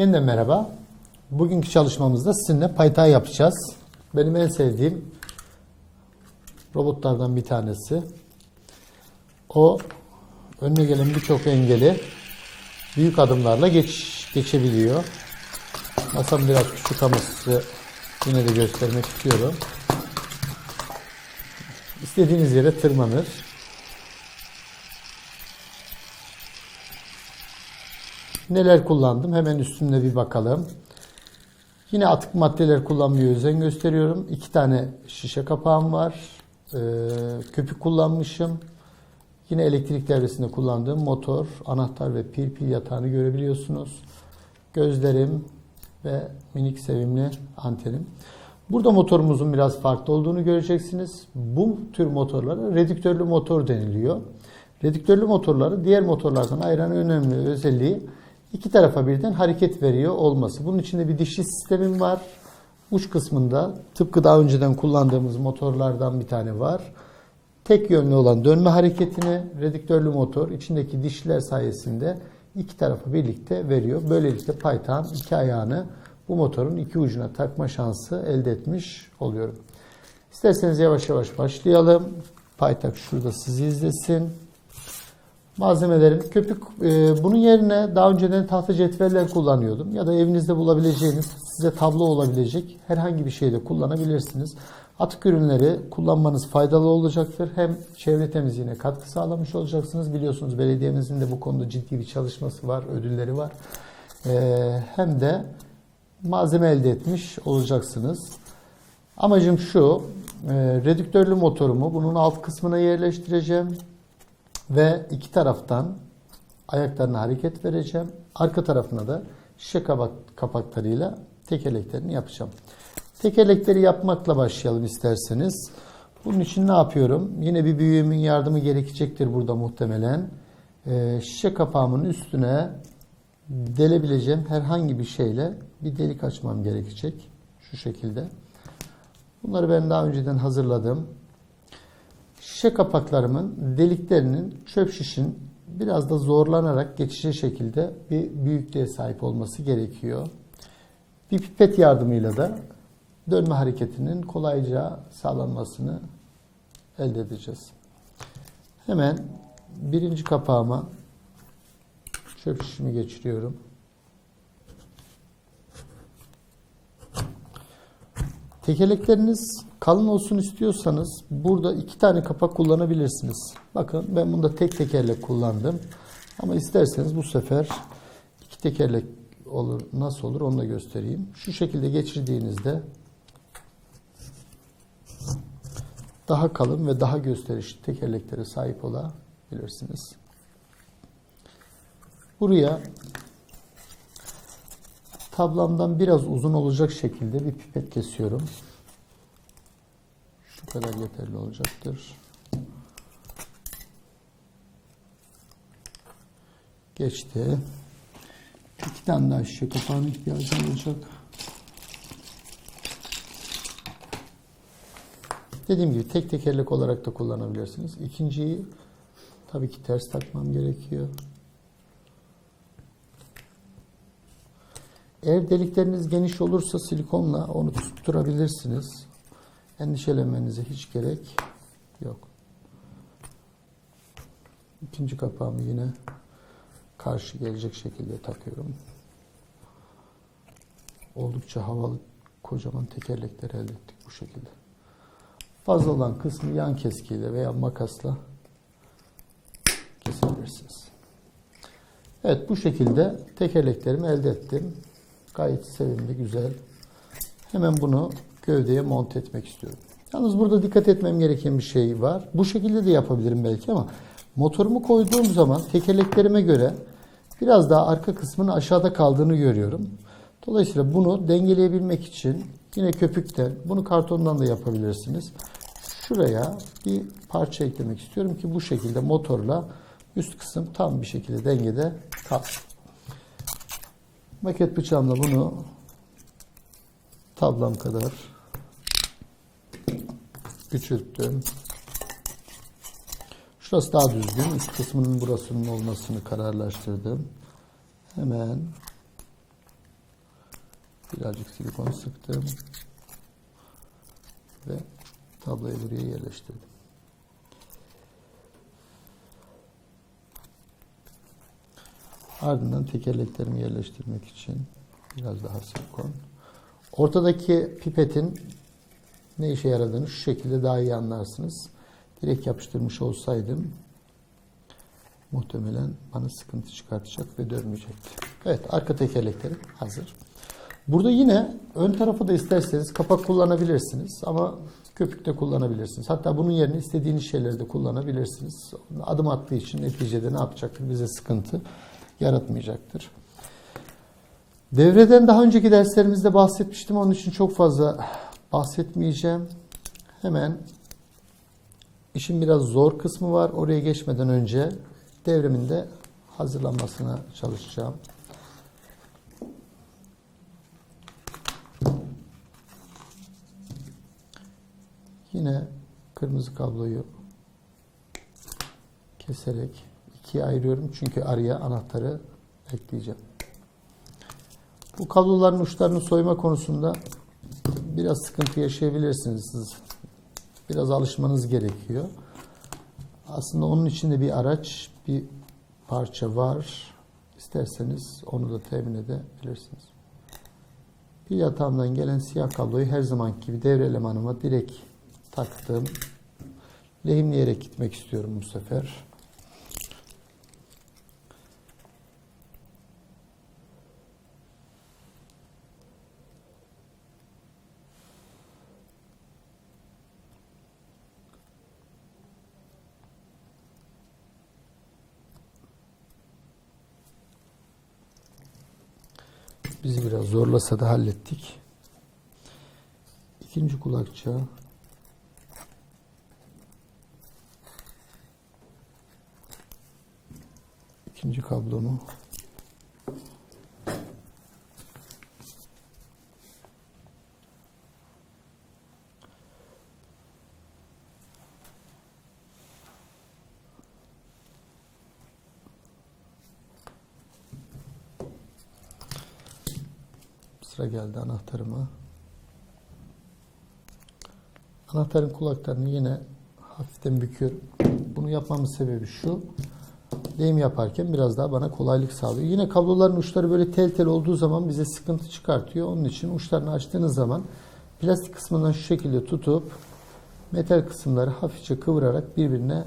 Yeniden merhaba. Bugünkü çalışmamızda sizinle paytay yapacağız. Benim en sevdiğim robotlardan bir tanesi. O önüne gelen birçok engeli büyük adımlarla geç, geçebiliyor. Masam biraz küçük ama size yine de göstermek istiyorum. İstediğiniz yere tırmanır. Neler kullandım? Hemen üstünde bir bakalım. Yine atık maddeler kullanmaya özen gösteriyorum. İki tane şişe kapağım var. Ee, köpük kullanmışım. Yine elektrik devresinde kullandığım motor, anahtar ve pil pil yatağını görebiliyorsunuz. Gözlerim ve minik sevimli antenim. Burada motorumuzun biraz farklı olduğunu göreceksiniz. Bu tür motorlara redüktörlü motor deniliyor. Redüktörlü motorları diğer motorlardan ayıran önemli özelliği iki tarafa birden hareket veriyor olması. Bunun içinde bir dişli sistemim var. Uç kısmında tıpkı daha önceden kullandığımız motorlardan bir tane var. Tek yönlü olan dönme hareketini redüktörlü motor içindeki dişler sayesinde iki tarafa birlikte veriyor. Böylelikle paytağın iki ayağını bu motorun iki ucuna takma şansı elde etmiş oluyorum. İsterseniz yavaş yavaş başlayalım. Paytak şurada sizi izlesin. Malzemelerim köpük e, bunun yerine daha önceden tahta cetveller kullanıyordum ya da evinizde bulabileceğiniz size tablo olabilecek herhangi bir şeyde kullanabilirsiniz. Atık ürünleri kullanmanız faydalı olacaktır. Hem çevre temizliğine katkı sağlamış olacaksınız. Biliyorsunuz belediyemizin de bu konuda ciddi bir çalışması var, ödülleri var. E, hem de malzeme elde etmiş olacaksınız. Amacım şu, e, redüktörlü motorumu bunun alt kısmına yerleştireceğim ve iki taraftan ayaklarına hareket vereceğim. Arka tarafına da şişe kapak, kapaklarıyla tekerleklerini yapacağım. Tekerlekleri yapmakla başlayalım isterseniz. Bunun için ne yapıyorum? Yine bir büyüğümün yardımı gerekecektir burada muhtemelen. Ee, şişe kapağımın üstüne delebileceğim herhangi bir şeyle bir delik açmam gerekecek. Şu şekilde. Bunları ben daha önceden hazırladım. Şişe kapaklarımın deliklerinin çöp şişin biraz da zorlanarak geçici şekilde bir büyüklüğe sahip olması gerekiyor. Bir pipet yardımıyla da dönme hareketinin kolayca sağlanmasını elde edeceğiz. Hemen birinci kapağıma çöp şişimi geçiriyorum. Tekerlekleriniz kalın olsun istiyorsanız burada iki tane kapak kullanabilirsiniz. Bakın ben bunda tek tekerlek kullandım. Ama isterseniz bu sefer iki tekerlek olur. Nasıl olur onu da göstereyim. Şu şekilde geçirdiğinizde daha kalın ve daha gösterişli tekerleklere sahip olabilirsiniz. Buraya tablamdan biraz uzun olacak şekilde bir pipet kesiyorum. Kadar yeterli olacaktır. Geçti. İki tane daha şişe kapağına ihtiyacım olacak. Dediğim gibi tek tekerlek olarak da kullanabilirsiniz. İkinciyi tabii ki ters takmam gerekiyor. Eğer delikleriniz geniş olursa silikonla onu tutturabilirsiniz. Endişelenmenize hiç gerek yok. İkinci kapağımı yine karşı gelecek şekilde takıyorum. Oldukça havalı kocaman tekerlekler elde ettik bu şekilde. Fazla olan kısmı yan keskiyle veya makasla kesebilirsiniz. Evet bu şekilde tekerleklerimi elde ettim. Gayet sevimli, güzel. Hemen bunu gövdeye monte etmek istiyorum. Yalnız burada dikkat etmem gereken bir şey var. Bu şekilde de yapabilirim belki ama motorumu koyduğum zaman tekerleklerime göre biraz daha arka kısmının aşağıda kaldığını görüyorum. Dolayısıyla bunu dengeleyebilmek için yine köpükten, bunu kartondan da yapabilirsiniz. Şuraya bir parça eklemek istiyorum ki bu şekilde motorla üst kısım tam bir şekilde dengede kalsın. Maket bıçağımla bunu tablam kadar küçülttüm. Şurası daha düzgün. Üst kısmının burasının olmasını kararlaştırdım. Hemen Birazcık silikon sıktım. Ve tabloyu buraya yerleştirdim. Ardından tekerleklerimi yerleştirmek için biraz daha silikon. Ortadaki pipetin ne işe yaradığını şu şekilde daha iyi anlarsınız. Direkt yapıştırmış olsaydım muhtemelen bana sıkıntı çıkartacak ve dönmeyecekti. Evet arka tekerleklerim hazır. Burada yine ön tarafı da isterseniz kapak kullanabilirsiniz ama köpük de kullanabilirsiniz. Hatta bunun yerine istediğiniz şeyleri de kullanabilirsiniz. Adım attığı için neticede ne yapacaktır? Bize sıkıntı yaratmayacaktır. Devreden daha önceki derslerimizde bahsetmiştim. Onun için çok fazla bahsetmeyeceğim. Hemen işin biraz zor kısmı var. Oraya geçmeden önce devrimin de hazırlanmasına çalışacağım. Yine kırmızı kabloyu keserek ikiye ayırıyorum. Çünkü araya anahtarı ekleyeceğim. Bu kabloların uçlarını soyma konusunda biraz sıkıntı yaşayabilirsiniz. Siz biraz alışmanız gerekiyor. Aslında onun içinde bir araç, bir parça var. İsterseniz onu da temin edebilirsiniz. Bir yatağımdan gelen siyah kabloyu her zamanki gibi devre elemanıma direkt taktım. Lehimleyerek gitmek istiyorum bu sefer. Bizi biraz zorlasa da hallettik. İkinci kulakça. İkinci kablomu. Sıra geldi anahtarıma. Anahtarın kulaklarını yine hafiften büküyorum. Bunu yapmamın sebebi şu. Lehim yaparken biraz daha bana kolaylık sağlıyor. Yine kabloların uçları böyle tel tel olduğu zaman bize sıkıntı çıkartıyor. Onun için uçlarını açtığınız zaman plastik kısmından şu şekilde tutup metal kısımları hafifçe kıvırarak birbirine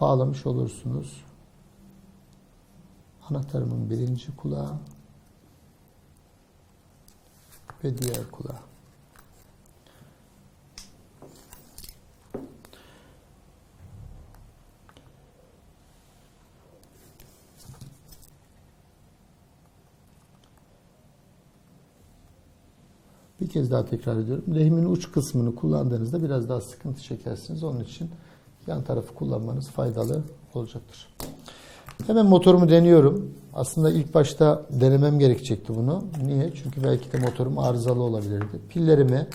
bağlamış olursunuz. Anahtarımın birinci kulağı ve diğer kulağı. Bir kez daha tekrar ediyorum. Lehimin uç kısmını kullandığınızda biraz daha sıkıntı çekersiniz. Onun için yan tarafı kullanmanız faydalı olacaktır. Hemen motorumu deniyorum. Aslında ilk başta denemem gerekecekti bunu. Niye? Çünkü belki de motorum arızalı olabilirdi. Pillerimi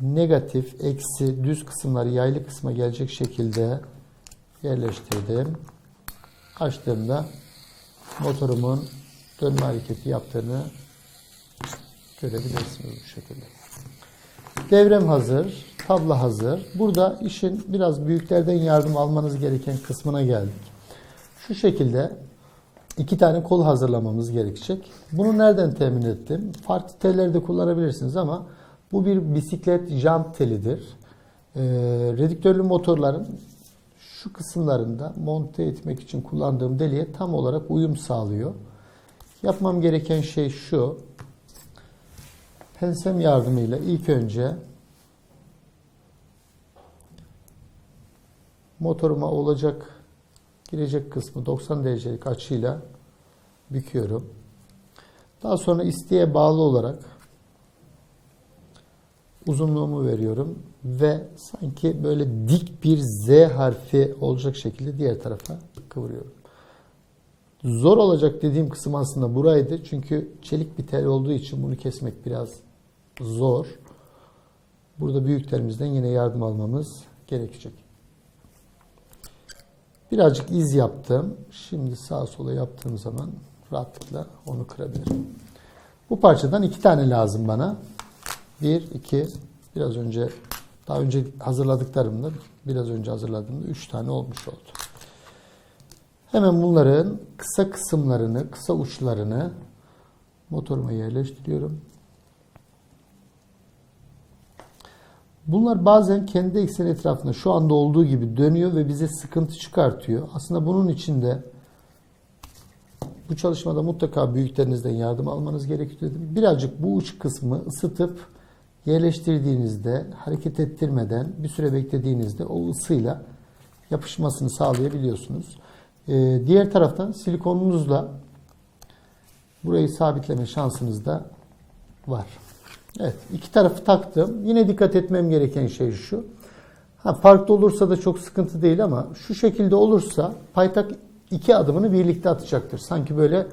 negatif, eksi, düz kısımları yaylı kısma gelecek şekilde yerleştirdim. Açtığımda motorumun dönme hareketi yaptığını görebilirsiniz bu şekilde. Devrem hazır, tabla hazır. Burada işin biraz büyüklerden yardım almanız gereken kısmına geldik. Şu şekilde iki tane kol hazırlamamız gerekecek. Bunu nereden temin ettim? Farklı telleri de kullanabilirsiniz ama bu bir bisiklet jant telidir. Ee, redüktörlü motorların şu kısımlarında monte etmek için kullandığım deliğe tam olarak uyum sağlıyor. Yapmam gereken şey şu. Pensem yardımıyla ilk önce motoruma olacak girecek kısmı 90 derecelik açıyla büküyorum. Daha sonra isteğe bağlı olarak uzunluğumu veriyorum ve sanki böyle dik bir Z harfi olacak şekilde diğer tarafa kıvırıyorum. Zor olacak dediğim kısım aslında buraydı. Çünkü çelik bir tel olduğu için bunu kesmek biraz zor. Burada büyüklerimizden yine yardım almamız gerekecek. Birazcık iz yaptım. Şimdi sağa sola yaptığım zaman rahatlıkla onu kırabilirim. Bu parçadan iki tane lazım bana. Bir, iki, biraz önce daha önce hazırladıklarımda biraz önce hazırladığımda üç tane olmuş oldu. Hemen bunların kısa kısımlarını, kısa uçlarını motoruma yerleştiriyorum. Bunlar bazen kendi ekseni etrafında şu anda olduğu gibi dönüyor ve bize sıkıntı çıkartıyor. Aslında bunun için de bu çalışmada mutlaka büyüklerinizden yardım almanız gerekiyor dedim. Birazcık bu uç kısmı ısıtıp yerleştirdiğinizde hareket ettirmeden bir süre beklediğinizde o ısıyla yapışmasını sağlayabiliyorsunuz. Ee, diğer taraftan silikonunuzla burayı sabitleme şansınız da var. Evet, iki tarafı taktım. Yine dikkat etmem gereken şey şu. Ha, farklı olursa da çok sıkıntı değil ama şu şekilde olursa paytak iki adımını birlikte atacaktır. Sanki böyle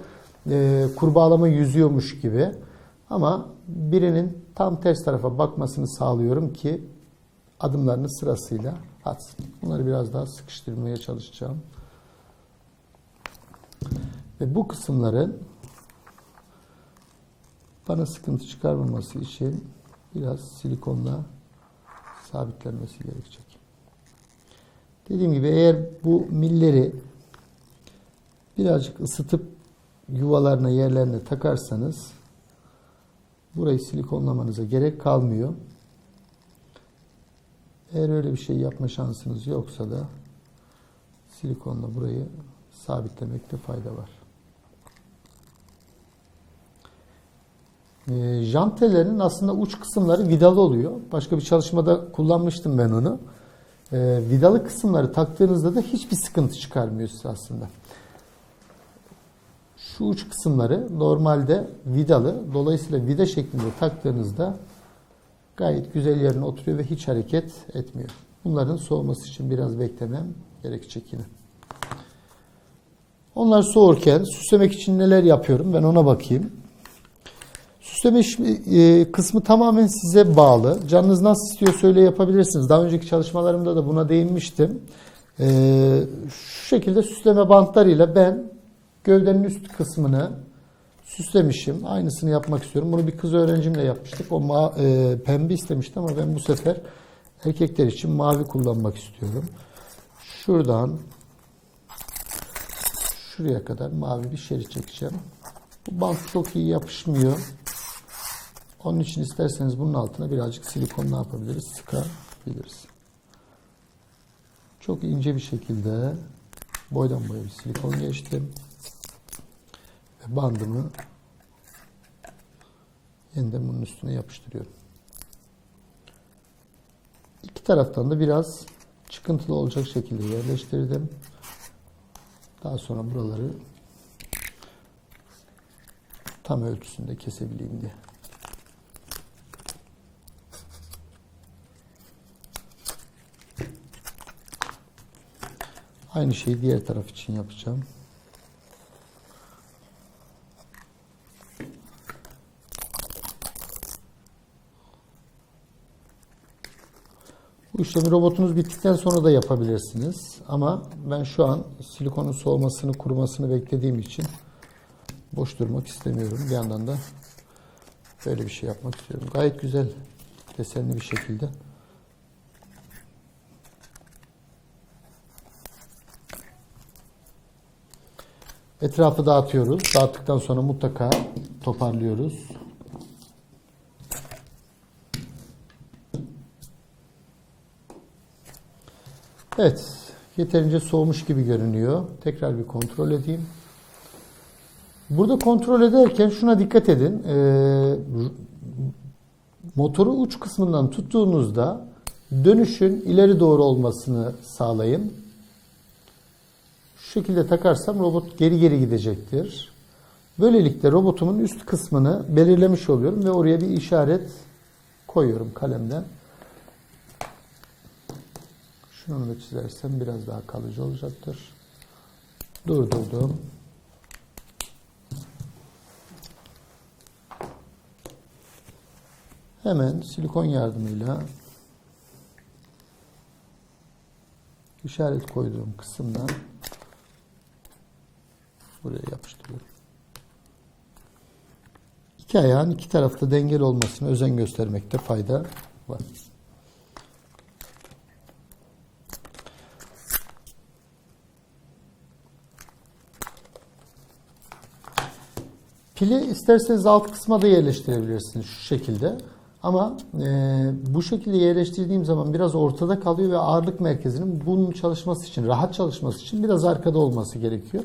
e, kurbağalama yüzüyormuş gibi. Ama birinin tam ters tarafa bakmasını sağlıyorum ki adımlarını sırasıyla atsın. Bunları biraz daha sıkıştırmaya çalışacağım. Ve bu kısımların bana sıkıntı çıkarmaması için biraz silikonla sabitlenmesi gerekecek. Dediğim gibi eğer bu milleri birazcık ısıtıp yuvalarına yerlerine takarsanız burayı silikonlamanıza gerek kalmıyor. Eğer öyle bir şey yapma şansınız yoksa da silikonla burayı sabitlemekte fayda var. E, jantelerin aslında uç kısımları vidalı oluyor. Başka bir çalışmada kullanmıştım ben onu. E, vidalı kısımları taktığınızda da hiçbir sıkıntı çıkarmıyor aslında. Şu uç kısımları normalde vidalı. Dolayısıyla vida şeklinde taktığınızda gayet güzel yerine oturuyor ve hiç hareket etmiyor. Bunların soğuması için biraz beklemem gerekecek yine. Onlar soğurken süslemek için neler yapıyorum ben ona bakayım. Süsleme e, kısmı tamamen size bağlı. Canınız nasıl istiyorsa öyle yapabilirsiniz. Daha önceki çalışmalarımda da buna değinmiştim. E, şu şekilde süsleme bantlarıyla ben gövdenin üst kısmını süslemişim. Aynısını yapmak istiyorum. Bunu bir kız öğrencimle yapmıştık. O ma e, pembe istemişti ama ben bu sefer erkekler için mavi kullanmak istiyorum. Şuradan şuraya kadar mavi bir şerit çekeceğim. Bu bant çok iyi yapışmıyor. Onun için isterseniz bunun altına birazcık silikon ne yapabiliriz? Sıkabiliriz. Çok ince bir şekilde boydan boya bir silikon geçtim. Ve bandımı yeniden bunun üstüne yapıştırıyorum. İki taraftan da biraz çıkıntılı olacak şekilde yerleştirdim. Daha sonra buraları tam ölçüsünde kesebileyim diye. Aynı şeyi diğer taraf için yapacağım. Bu işlemi robotunuz bittikten sonra da yapabilirsiniz. Ama ben şu an silikonun soğumasını, kurumasını beklediğim için boş durmak istemiyorum. Bir yandan da böyle bir şey yapmak istiyorum. Gayet güzel desenli bir şekilde. Etrafı dağıtıyoruz. Dağıttıktan sonra mutlaka toparlıyoruz. Evet, yeterince soğumuş gibi görünüyor. Tekrar bir kontrol edeyim. Burada kontrol ederken şuna dikkat edin. Ee, motoru uç kısmından tuttuğunuzda dönüşün ileri doğru olmasını sağlayın. Şekilde takarsam robot geri geri gidecektir. Böylelikle robotumun üst kısmını belirlemiş oluyorum ve oraya bir işaret koyuyorum kalemden. Şunu da çizersem biraz daha kalıcı olacaktır. Durdurdum. Hemen silikon yardımıyla işaret koyduğum kısımdan buraya yapıştırıyorum. İki ayağın iki tarafta dengeli olmasına özen göstermekte fayda var. Pili isterseniz alt kısma da yerleştirebilirsiniz şu şekilde. Ama e, bu şekilde yerleştirdiğim zaman biraz ortada kalıyor ve ağırlık merkezinin bunun çalışması için, rahat çalışması için biraz arkada olması gerekiyor.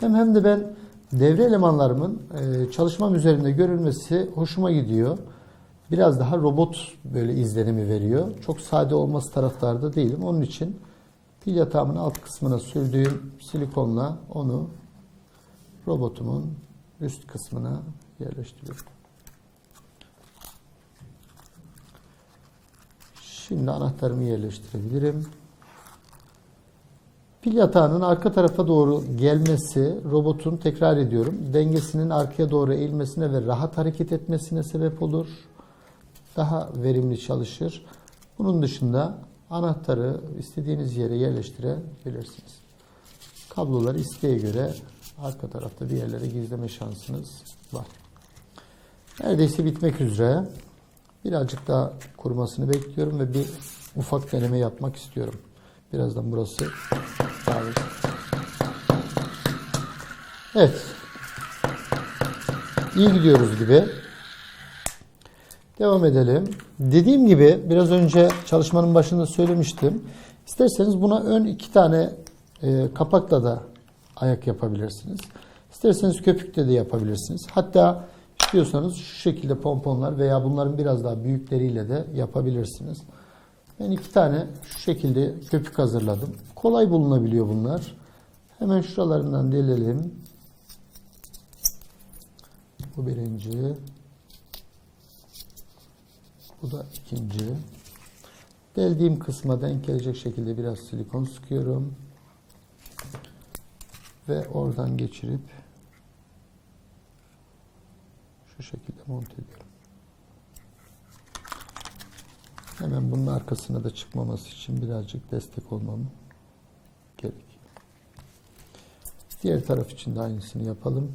Hem hem de ben devre elemanlarımın e, çalışmam üzerinde görülmesi hoşuma gidiyor. Biraz daha robot böyle izlenimi veriyor. Çok sade olması taraftarda değilim. Onun için pil yatağımın alt kısmına sürdüğüm silikonla onu robotumun üst kısmına yerleştiriyorum. Şimdi anahtarımı yerleştirebilirim. Pil yatağının arka tarafa doğru gelmesi robotun tekrar ediyorum dengesinin arkaya doğru eğilmesine ve rahat hareket etmesine sebep olur. Daha verimli çalışır. Bunun dışında anahtarı istediğiniz yere yerleştirebilirsiniz. Kabloları isteğe göre arka tarafta bir yerlere gizleme şansınız var. Neredeyse bitmek üzere. Birazcık daha kurumasını bekliyorum ve bir ufak deneme yapmak istiyorum. Birazdan burası daha Evet. İyi gidiyoruz gibi. Devam edelim. Dediğim gibi biraz önce çalışmanın başında söylemiştim. İsterseniz buna ön iki tane e, kapakla da ayak yapabilirsiniz. İsterseniz köpükle de yapabilirsiniz. Hatta istiyorsanız şu şekilde pomponlar veya bunların biraz daha büyükleriyle de yapabilirsiniz. Ben iki tane şu şekilde köpük hazırladım. Kolay bulunabiliyor bunlar. Hemen şuralarından delelim. Bu birinci. Bu da ikinci. Deldiğim kısma denk gelecek şekilde biraz silikon sıkıyorum. Ve oradan geçirip şu şekilde monte ediyorum. Hemen bunun arkasına da çıkmaması için birazcık destek olmam gerekiyor. Diğer taraf için de aynısını yapalım.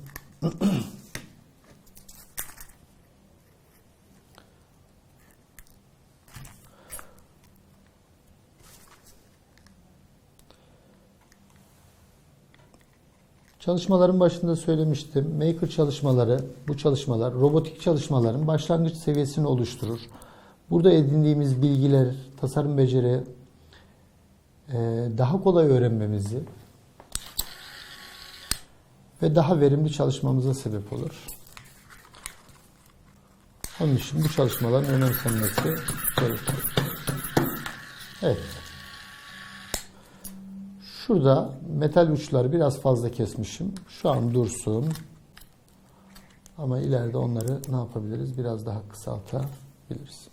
Çalışmaların başında söylemiştim. Maker çalışmaları, bu çalışmalar robotik çalışmaların başlangıç seviyesini oluşturur. Burada edindiğimiz bilgiler, tasarım beceri e, daha kolay öğrenmemizi ve daha verimli çalışmamıza sebep olur. Onun için bu çalışmaların önemsenmesi gerekiyor. Evet. Şurada metal uçları biraz fazla kesmişim. Şu an dursun. Ama ileride onları ne yapabiliriz? Biraz daha kısaltabiliriz.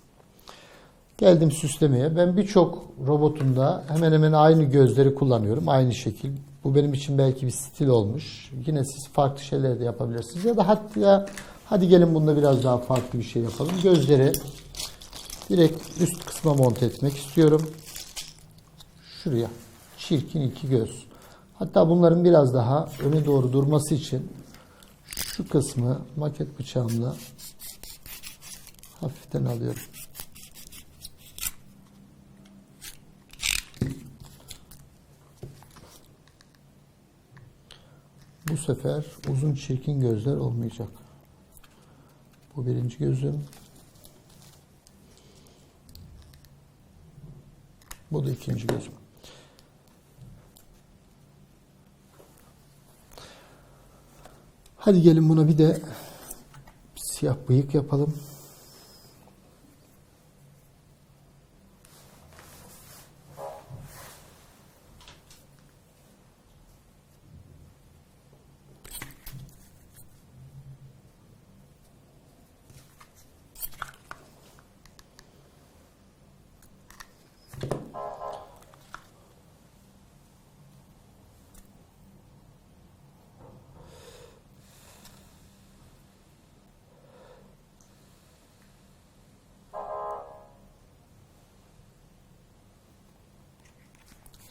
Geldim süslemeye. Ben birçok robotunda hemen hemen aynı gözleri kullanıyorum. Aynı şekil. Bu benim için belki bir stil olmuş. Yine siz farklı şeyler de yapabilirsiniz. Ya da hatta hadi gelin bunda biraz daha farklı bir şey yapalım. Gözleri direkt üst kısma monte etmek istiyorum. Şuraya çirkin iki göz. Hatta bunların biraz daha öne doğru durması için şu kısmı maket bıçağımla hafiften alıyorum. Bu sefer uzun çirkin gözler olmayacak. Bu birinci gözüm. Bu da ikinci gözüm. Hadi gelin buna bir de siyah bıyık yapalım.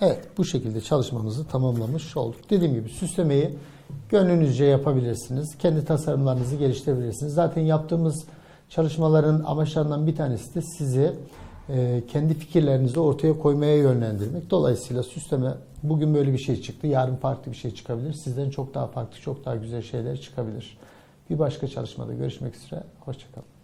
Evet bu şekilde çalışmamızı tamamlamış olduk. Dediğim gibi süslemeyi gönlünüzce yapabilirsiniz. Kendi tasarımlarınızı geliştirebilirsiniz. Zaten yaptığımız çalışmaların amaçlarından bir tanesi de sizi e, kendi fikirlerinizi ortaya koymaya yönlendirmek. Dolayısıyla süsleme bugün böyle bir şey çıktı. Yarın farklı bir şey çıkabilir. Sizden çok daha farklı, çok daha güzel şeyler çıkabilir. Bir başka çalışmada görüşmek üzere. Hoşçakalın.